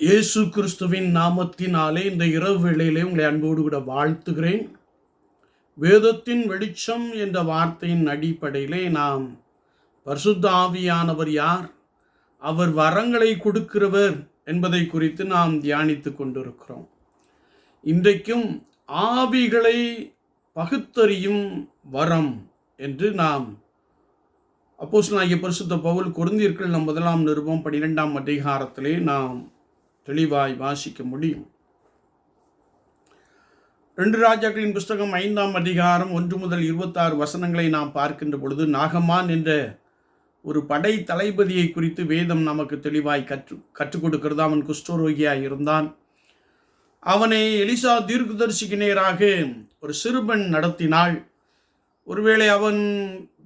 இயேசு கிறிஸ்துவின் நாமத்தினாலே இந்த இரவு வேளையிலே உங்களை அன்போடு கூட வாழ்த்துகிறேன். வேதத்தின் வெளிச்சம் என்ற வார்த்தையின் அடிப்படையிலே நாம் பரிசுத்த ஆவியானவர் யார்? அவர் வரங்களை கொடுக்கிறவர் என்பதை குறித்து நாம் தியானித்துக் கொண்டிருக்கிறோம். இன்றைக்கும் ஆவிகளை பகுத்தறியும் வரம் என்று நாம் அப்போஸ் அப்போஸ்தலனாகிய பரிசுத்த பவுல் குருந்தியர்கள் நம் முதலாம் நிருபம் பன்னிரெண்டாம் அதிகாரத்திலே நாம் தெளிவாய் வாசிக்க முடியும். ரெண்டு ராஜாக்களின் புஸ்தகம் ஐந்தாம் அதிகாரம் ஒன்று முதல் இருபத்தாறு வசனங்களை நாம் பார்க்கின்ற பொழுது நாகமான் என்ற ஒரு படை தளபதியை குறித்து வேதம் நமக்கு தெளிவாய் கற்று கற்றுக் கொடுக்கிறது. அவன் குஷ்டரோகியாக இருந்தான். அவனை எலிசா தீர்க்கதரிசிக்கு நேராக ஒரு சிறுபெண் நடத்தினாள். ஒருவேளை அவன்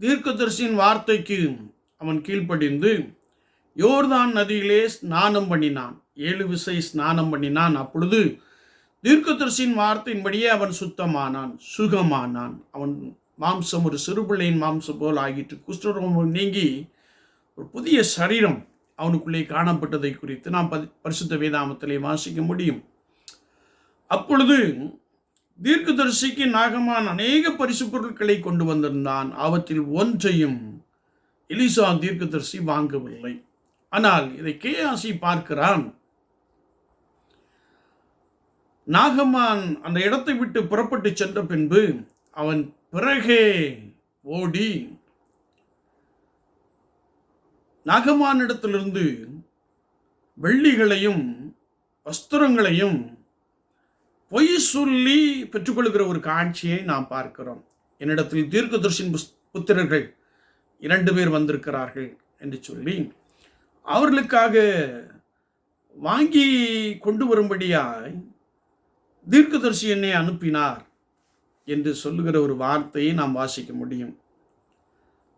தீர்க்கதரிசியின் வார்த்தைக்கு அவன் கீழ்ப்படிந்து யோர்தான் நதியிலே ஸ்நானம் பண்ணினான். ஏழு விசை ஸ்நானம் பண்ணினான். அப்பொழுது தீர்க்கதரிசியின் வார்த்தையின்படியே அவன் சுத்தமானான் சுகமானான். அவன் மாம்சம் ஒரு சிறுபிள்ளையின் மாம்சம் போல் ஆகிட்டு குஷ்டரோகம் நீங்கி ஒரு புதிய சரீரம் அவனுக்குள்ளே காணப்பட்டதை குறித்து நாம் பதி பரிசுத்த வேதாமத்திலே வாசிக்க முடியும். அப்பொழுது தீர்க்கதரிசிக்கு நாகமான் அநேக பரிசு பொருட்களை கொண்டு வந்திருந்தான். அவற்றில் ஒன்றையும் எலிசா தீர்க்கதரிசி வாங்கவில்லை. ஆனால் இதை கேயாசி பார்க்கிறான். நாகமான் அந்த இடத்தை விட்டு புறப்பட்டு சென்ற பின்பு அவன் பிறகே ஓடி நாகமானிடத்திலிருந்து வெள்ளிகளையும் வஸ்திரங்களையும் பொய் சொல்லி பெற்றுக்கொள்கிற ஒரு காட்சியை நாம் பார்க்கிறோம். என்னிடத்தில் தீர்க்கதர்ஷின் புஸ் புத்திரர்கள் இரண்டு பேர் வந்திருக்கிறார்கள் என்று சொல்லி அவர்களுக்காக வாங்கி கொண்டு வரும்படியாய் தீர்க்கதரிசி என்னை அனுப்பினார் என்று சொல்லுகிற ஒரு வார்த்தையை நாம் வாசிக்க முடியும்.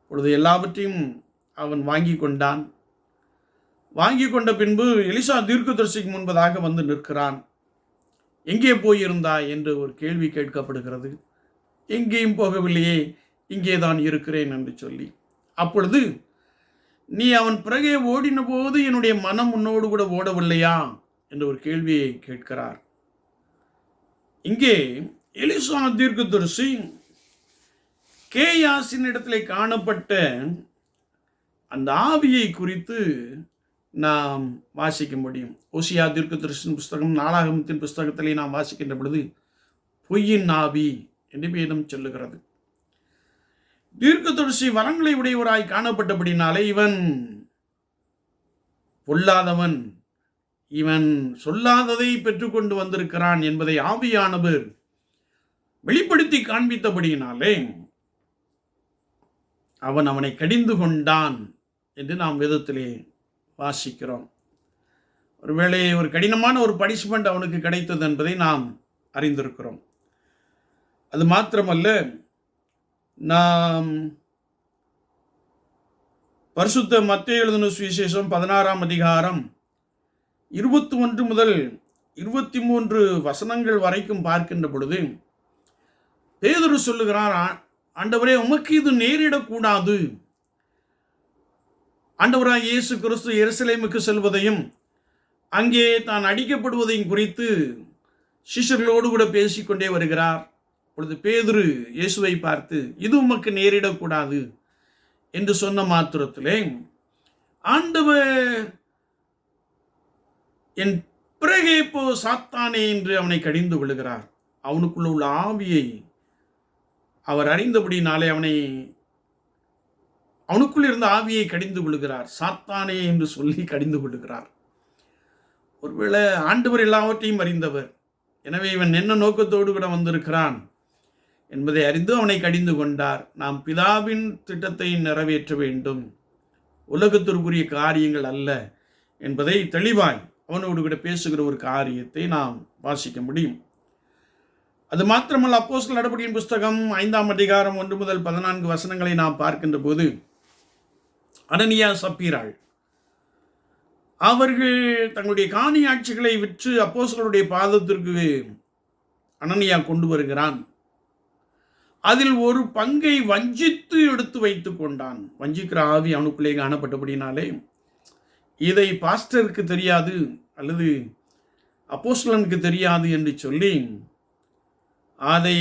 பொழுது எல்லாவற்றையும் அவன் வாங்கி கொண்டான். வாங்கி கொண்ட பின்பு எலிசா தீர்க்கதரிசிக்கு முன்பதாக வந்து நிற்கிறான். எங்கே போயிருந்தாய் என்று ஒரு கேள்வி கேட்கப்படுகிறது. எங்கேயும் போகவில்லையே இங்கே தான் இருக்கிறேன் என்று சொல்லி. அப்பொழுது நீ அவன் பிறகே ஓடின போது என்னுடைய மனம் உன்னோடு கூட ஓடவில்லையா? என்று ஒரு கேள்வியை கேட்கிறார். இங்கே எலிசா தீர்க்கதரிசி கேயாசின் இடத்துல காணப்பட்ட அந்த ஆவியை குறித்து நாம் வாசிக்க முடியும். ஓசியா தீர்க்கதரிசன புஸ்தகம் நாளாகமத்தின் புஸ்தகத்திலே நாம் வாசிக்கின்ற பொழுது பொய்யின் ஆவி என்று வேதம் சொல்லுகிறது. தீர்க்கதரிசி வரங்களை உடையவராய் காணப்பட்டபடினாலே இவன் பொல்லாதவன். இவன் சொல்லாததை பெற்றுக்கொண்டு வந்திருக்கிறான் என்பதை ஆவியானவர் வெளிப்படுத்தி காண்பித்தபடியினாலே அவன் அவனை கடிந்து கொண்டான் என்று நாம் விதத்திலே வாசிக்கிறோம். ஒருவேளை ஒரு கடினமான ஒரு பனிஷ்மெண்ட் அவனுக்கு கிடைத்தது என்பதை நாம் அறிந்திருக்கிறோம். அது மாத்திரமல்ல நாம் பரிசுத்த மத்திய எழுதின சுவிசேஷம் பதினாறாம் அதிகாரம் இருபத்தி ஒன்று முதல் இருபத்தி மூன்று வசனங்கள் வரைக்கும் பார்க்கின்ற பொழுது பேதுரு சொல்லுகிறார் "ஆ- ஆண்டவரே உமக்கு இது நேரிடக்கூடாது. ஆண்டவராக இயேசு கிறிஸ்து எருசலேமுக்கு செல்வதையும் அங்கே தான் அடிக்கப்படுவதையும் குறித்து சிஷ்யர்களோடு கூட பேசிக்கொண்டே வருகிறார். பொழுது பேதுரு இயேசுவை பார்த்து இது உமக்கு நேரிடக்கூடாது என்று சொன்ன மாத்திரத்திலே ஆண்டவர் என் பிறகே போ சாத்தானே என்று அவனை கடிந்து விழுகிறார் அவனுக்குள்ள உள்ள ஆவியை அவர் அறிந்தபடி நாளை அவனை அவனுக்குள் இருந்த ஆவியை கடிந்து கொள்கிறார் சாத்தானே என்று சொல்லி கடிந்து கொள்கிறார் ஒருவேளை ஆண்டவர் எல்லாவற்றையும் அறிந்தவர். எனவே இவன் என்ன நோக்கத்தோடு கூட வந்திருக்கிறான்? என்பதை அறிந்து அவனை கடிந்து கொண்டார். நாம் பிதாவின் திட்டத்தை நிறைவேற்ற வேண்டும். உலகத்திற்குரிய காரியங்கள் அல்ல என்பதை தெளிவாய் அவனோடு கூட பேசுகிற ஒரு காரியத்தை நாம் வாசிக்க முடியும். அது மாத்திரமல்ல அப்போஸ்தலர் நடபடியின் புஸ்தகம் ஐந்தாம் அதிகாரம் ஒன்று முதல் பதினான்கு வசனங்களை நாம் பார்க்கின்ற போது அனனியா சப்பீராள் அவர்கள் தங்களுடைய காணி ஆட்சிகளை விற்று அப்போசலுடைய பாதத்திற்கு அனனியா கொண்டு வருகிறான். அதில் ஒரு பங்கை வஞ்சித்து எடுத்து வைத்துக் கொண்டான். வஞ்சிக்கிற ஆவி அவனுக்குள்ளே காணப்பட்டபடினாலே இதை பாஸ்டருக்கு தெரியாது அல்லது அப்போஸ்லனுக்கு தெரியாது என்று சொல்லி அதை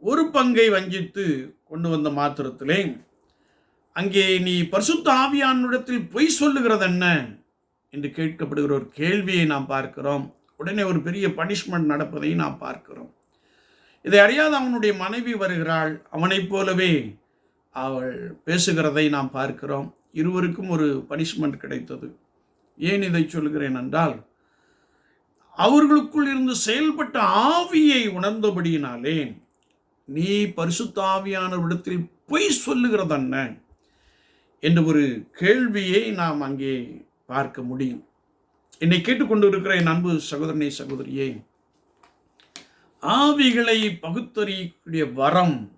ஒரு பங்கை வஞ்சித்து கொண்டு வந்த மாத்திரத்திலே அங்கே நீ பரிசுத்த ஆவியானிடத்தில் பொய் சொல்லுகிறது என்ன என்று கேட்கப்படுகிற ஒரு கேள்வியை நாம் பார்க்கிறோம். உடனே ஒரு பெரிய பனிஷ்மெண்ட் நடப்பதை நாம் பார்க்கிறோம். இதை அறியாத அவனுடைய மனைவி வருகிறாள். அவனைப் போலவே அவள் பேசுகிறதை நாம் பார்க்கிறோம். இருவருக்கும் ஒரு பனிஷ்மெண்ட் கிடைத்தது. ஏன் இதை சொல்கிறேன் என்றால் அவர்களுக்குள் இருந்து செயல்பட்ட ஆவியை உணர்ந்தபடியினாலே நீ பரிசுத்த ஆவியானவரிடத்தில் பொய் சொல்லுகிறதென்ன என்ற ஒரு கேள்வியை நாம் அங்கே பார்க்க முடியும். என்னை கேட்டுக்கொண்டு இருக்கிற என் அன்பு சகோதரனை சகோதரியே ஆவிகளை பகுத்தறியக்கூடிய வரம்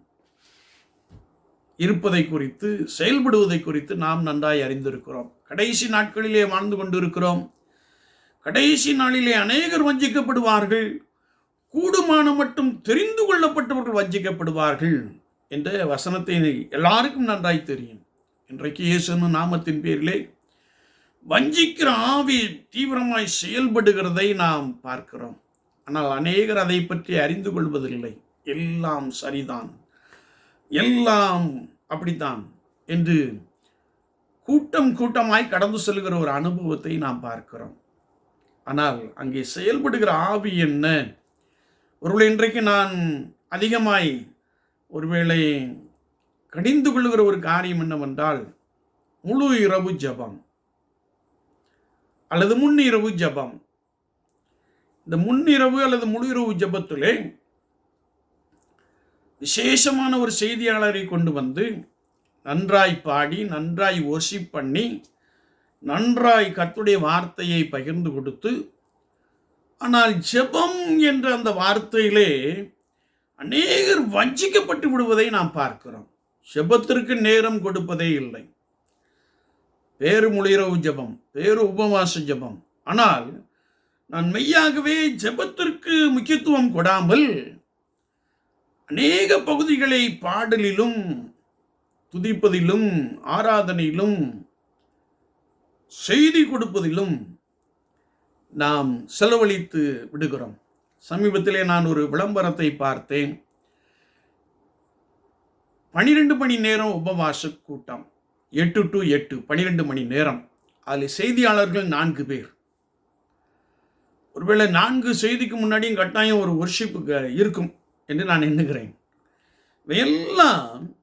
இருப்பதை குறித்து செயல்படுவதை குறித்து நாம் நன்றாய் அறிந்திருக்கிறோம். கடைசி நாட்களிலே வாழ்ந்து கொண்டிருக்கிறோம். கடைசி நாளிலே அநேகர் வஞ்சிக்கப்படுவார்கள். கூடுமானம் மட்டும் தெரிந்து கொள்ளப்பட்டவர்கள் வஞ்சிக்கப்படுவார்கள் என்ற வசனத்தை எல்லாருக்கும் நன்றாய் தெரியும். இன்றைக்கு இயேசுன்னு நாமத்தின் பேரிலே வஞ்சிக்கிற ஆவி தீவிரமாய் செயல்படுகிறதை நாம் பார்க்கிறோம். ஆனால் அநேகர் அதை பற்றி அறிந்து கொள்வதில்லை. எல்லாம் சரிதான். எல்லாம் அப்படித்தான் என்று கூட்டம் கூட்டமாய் கடந்து செல்கிற ஒரு அனுபவத்தை நாம் பார்க்கிறோம். ஆனால் அங்கே செயல்படுகிற ஆவி என்ன? ஒருவேளை இன்றைக்கு நான் அதிகமாய் ஒருவேளை கடிந்து கொள்கிற ஒரு காரியம் என்னவென்றால் முழு இரவு ஜபம். அல்லது முன் இரவு ஜபம். இந்த முன்னிரவு அல்லது முழு இரவு ஜபத்திலே விசேஷமான ஒரு செய்தியாளரை கொண்டு வந்து நன்றாய் பாடி நன்றாய் ஒர்ஷிப் பண்ணி நன்றாய் கத்துடைய வார்த்தையை பகிர்ந்து கொடுத்து ஆனால் ஜெபம் என்ற அந்த வார்த்தையிலே அநேகர் வஞ்சிக்கப்பட்டு விடுவதை நாம் பார்க்கிறோம். ஜெபத்திற்கு நேரம் கொடுப்பதே இல்லை. பேரு முளிரவு ஜெபம் பேரு உபவாச ஜெபம். ஆனால் நான் மெய்யாகவே ஜெபத்திற்கு முக்கியத்துவம் கொடாமல் அநேக பகுதிகளை பாடலிலும் துதிப்பதிலும் ஆராதனையிலும் செய்தி கொடுப்பதிலும் நாம் செலவழித்து விடுகிறோம். சமீபத்திலே நான் ஒரு விளம்பரத்தை பார்த்தேன். பனிரெண்டு மணி நேரம் உபவாச கூட்டம். எட்டு டு எட்டு பனிரெண்டு மணி நேரம். அதில் செய்தியாளர்கள் நான்கு பேர். ஒருவேளை நான்கு செய்திக்கு முன்னாடியும் கட்டாயம் ஒரு ஒர்ஷிப்புக்கு இருக்கும் என்று நான் எண்ணுகிறேன். இவையெல்லாம்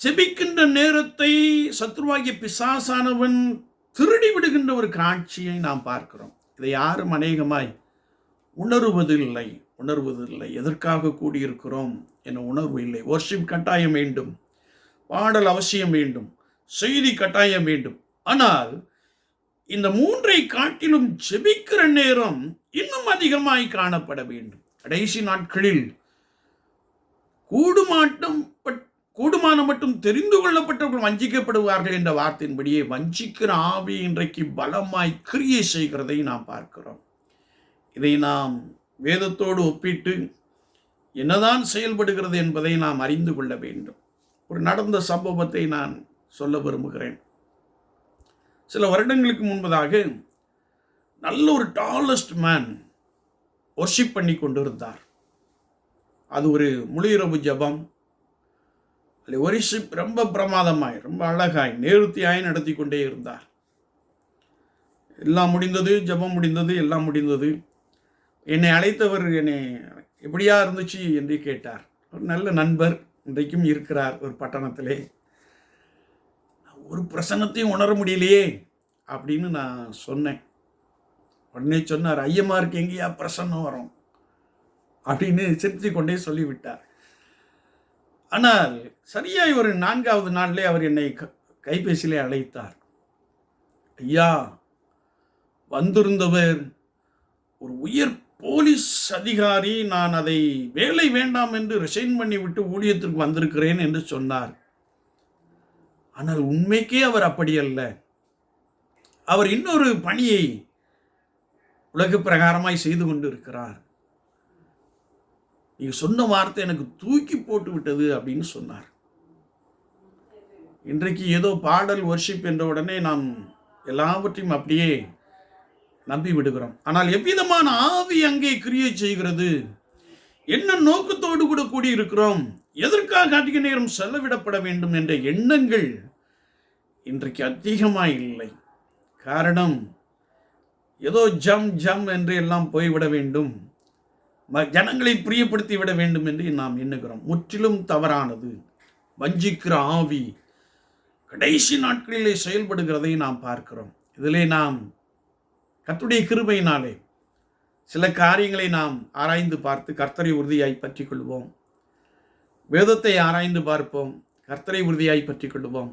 செபிக்கின்ற நேரத்தை சத்ருவாகிய பிசாசானவன் திருடி விடுகின்ற ஒரு காட்சியை நாம் பார்க்கிறோம். இதை யாரும் அநேகமாய் உணருவதில்லை உணர்வதில்லை. எதற்காக கூடியிருக்கிறோம் என உணர்வு இல்லை. ஒர்ஷிப் கட்டாயம் வேண்டும். பாடல் அவசியம் வேண்டும். செய்தி கட்டாயம் வேண்டும். ஆனால் இந்த மூன்றை காட்டிலும் ஜெபிக்கிற நேரம் இன்னும் அதிகமாய் காணப்பட வேண்டும். கடைசி நாட்களில் கூடுமாட்டம் பட்- கூடுமான மட்டும் தெரிந்து கொள்ளப்பட்டவர்கள் வஞ்சிக்கப்படுவார்கள் என்ற வார்த்தையின்படியே வஞ்சிக்கிற ஆவி இன்றைக்கு பலமாய் கிரியை செய்கிறதை நாம் பார்க்கிறோம். இதை நாம் வேதத்தோடு ஒப்பிட்டு என்னதான் செயல்படுகிறது என்பதை நாம் அறிந்து கொள்ள வேண்டும். ஒரு நடந்த சம்பவத்தை நான் சொல்ல விரும்புகிறேன். சில வருடங்களுக்கு முன்பதாக நல்ல ஒரு டாலஸ்ட் மேன் ஒர்ஷிப் பண்ணி கொண்டிருந்தார். அது ஒரு முழு இரவு ஜபம். அதில் ஒரிஷிப் ரொம்ப பிரமாதமாய் ரொம்ப அழகாய் நேர்த்தியாய் நடத்தி கொண்டே இருந்தார். எல்லாம் முடிந்தது ஜெபம் முடிந்தது எல்லாம் முடிந்தது. என்னை அழைத்தவர் என்னை எப்படியா இருந்துச்சு என்று கேட்டார். ஒரு நல்ல நண்பர் இன்றைக்கும் இருக்கிறார் ஒரு பட்டணத்திலே. ஒரு பிரசன்னத்தையும் உணர முடியலையே அப்படின்னு நான் சொன்னேன். உடனே சொன்னார் ஐயமாருக்கு எங்கேயா பிரசன்னம் வரும்? அப்படின்னு சிரித்து கொண்டே சொல்லிவிட்டார். ஆனால் சரியாய் ஒரு நான்காவது நாளிலே அவர் என்னை க- கைபேசியிலே அழைத்தார். ஐயா வந்திருந்தவர் ஒரு உயர் போலீஸ் அதிகாரி நான் அதை வேலை வேண்டாம் என்று ரிசைன் பண்ணிவிட்டு ஊழியத்திற்கு வந்திருக்கிறேன் என்று சொன்னார். ஆனால் உண்மைக்கே அவர் அப்படி அல்ல. அவர் இன்னொரு பணியை உலக பிரகாரமாய் செய்து கொண்டு இருக்கிறார் நீங்கள் சொன்ன வார்த்தை எனக்கு தூக்கி போட்டு விட்டது அப்படின்னு சொன்னார். இன்றைக்கு ஏதோ பாடல் ஒர்ஷிப் என்ற உடனே நாம் எல்லாவற்றையும் அப்படியே நம்பி விடுகிறோம். ஆனால் எவ்விதமான ஆவி அங்கே கிரியை செய்கிறது? என்ன நோக்கத்தோடு கூட கூடி இருக்கிறோம் எதற்காக அதிக நேரம் செலவிடப்பட வேண்டும் என்ற எண்ணங்கள் இன்றைக்கு அதிகமாக இல்லை காரணம் ஏதோ ஜம் ஜம் என்று எல்லாம் போய்விட வேண்டும். ஜனங்களை பிரியப்படுத்தி விட வேண்டும் என்று நாம் எண்ணுகிறோம். முற்றிலும் தவறானது. வஞ்சிக்கிற ஆவி கடைசி நாட்களிலே செயல்படுகிறதை நாம் பார்க்கிறோம். இதிலே நாம் கத்துடைய கிருபையினாலே சில காரியங்களை நாம் ஆராய்ந்து பார்த்து கர்த்தரை உறுதியாய் பற்றிக் கொள்வோம். வேதத்தை ஆராய்ந்து பார்ப்போம். கர்த்தரை உறுதியாய் பற்றி கொள்வோம்.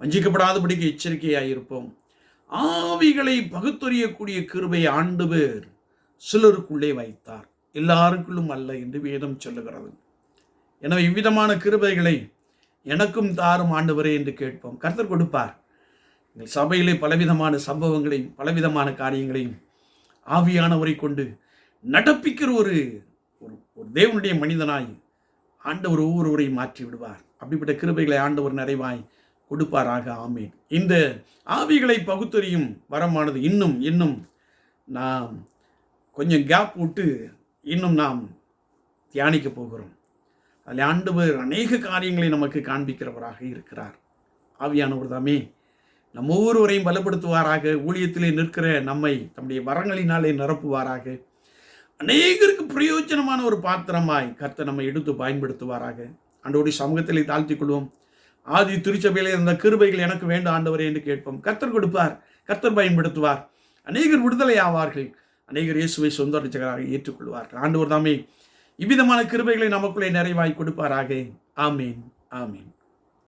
வஞ்சிக்கப்படாதபடிக்கு எச்சரிக்கையாயிருப்போம் ஆவிகளை பகுத்தறியக்கூடிய கிருபை ஆண்டவர் சிலருக்குள்ளே வைத்தார். எல்லாருக்குள்ளும் அல்ல என்று வேதம் சொல்லுகிறது. எனவே இவ்விதமான கிருபைகளை எனக்கும் தாரும் ஆண்டவரே என்று கேட்போம். கர்த்தர் கொடுப்பார். எங்கள் சபையிலே பலவிதமான சம்பவங்களையும் பலவிதமான காரியங்களையும் ஆவியானவரை கொண்டு நடப்பிக்கிற ஒரு ஒரு ஒரு தேவனுடைய மனிதனாய் ஆண்டவர் ஒவ்வொருவரையும் மாற்றி விடுவார். அப்படிப்பட்ட கிருபைகளை ஆண்டவர் நிறைவாய் கொடுப்பாராக. ஆமேன். இந்த ஆவிகளை பகுத்தறியும் வரமானது இன்னும் இன்னும் நாம் கொஞ்சம் கேப் விட்டு இன்னும் நாம் தியானிக்க போகிறோம். அதில் ஆண்டவர் அநேக காரியங்களை நமக்கு காண்பிக்கிறவராக இருக்கிறார். ஆவியானவர் தாமே நம்ம ஒவ்வொருவரையும் பலப்படுத்துவாராக. ஊழியத்திலே நிற்கிற நம்மை தம்முடைய வரங்களினாலே நிரப்புவாராக. அநேகருக்கு பிரயோஜனமான ஒரு பாத்திரமாய் கர்த்தர் நம்ம எடுத்து பயன்படுத்துவாராக. அன்றோடைய சமூகத்திலே தாழ்த்திக் கொள்வோம். ஆதி திருச்சபையிலே இருந்த கிருபைகள் எனக்கு வேண்டும் ஆண்டவரே என்று கேட்போம். கர்த்தர் கொடுப்பார். கர்த்தர் பயன்படுத்துவார். அநேகர் விடுதலை ஆவார்கள். அநேகர் இயேசுவை சொந்த ரட்சகராக ஏற்றுக்கொள்வார்கள் ஆண்டவர் தாமே இவ்விதமான கிருபைகளை நமக்குள்ளே நிறைவாய் கொடுப்பாராக. ஆமீன். ஆமீன்.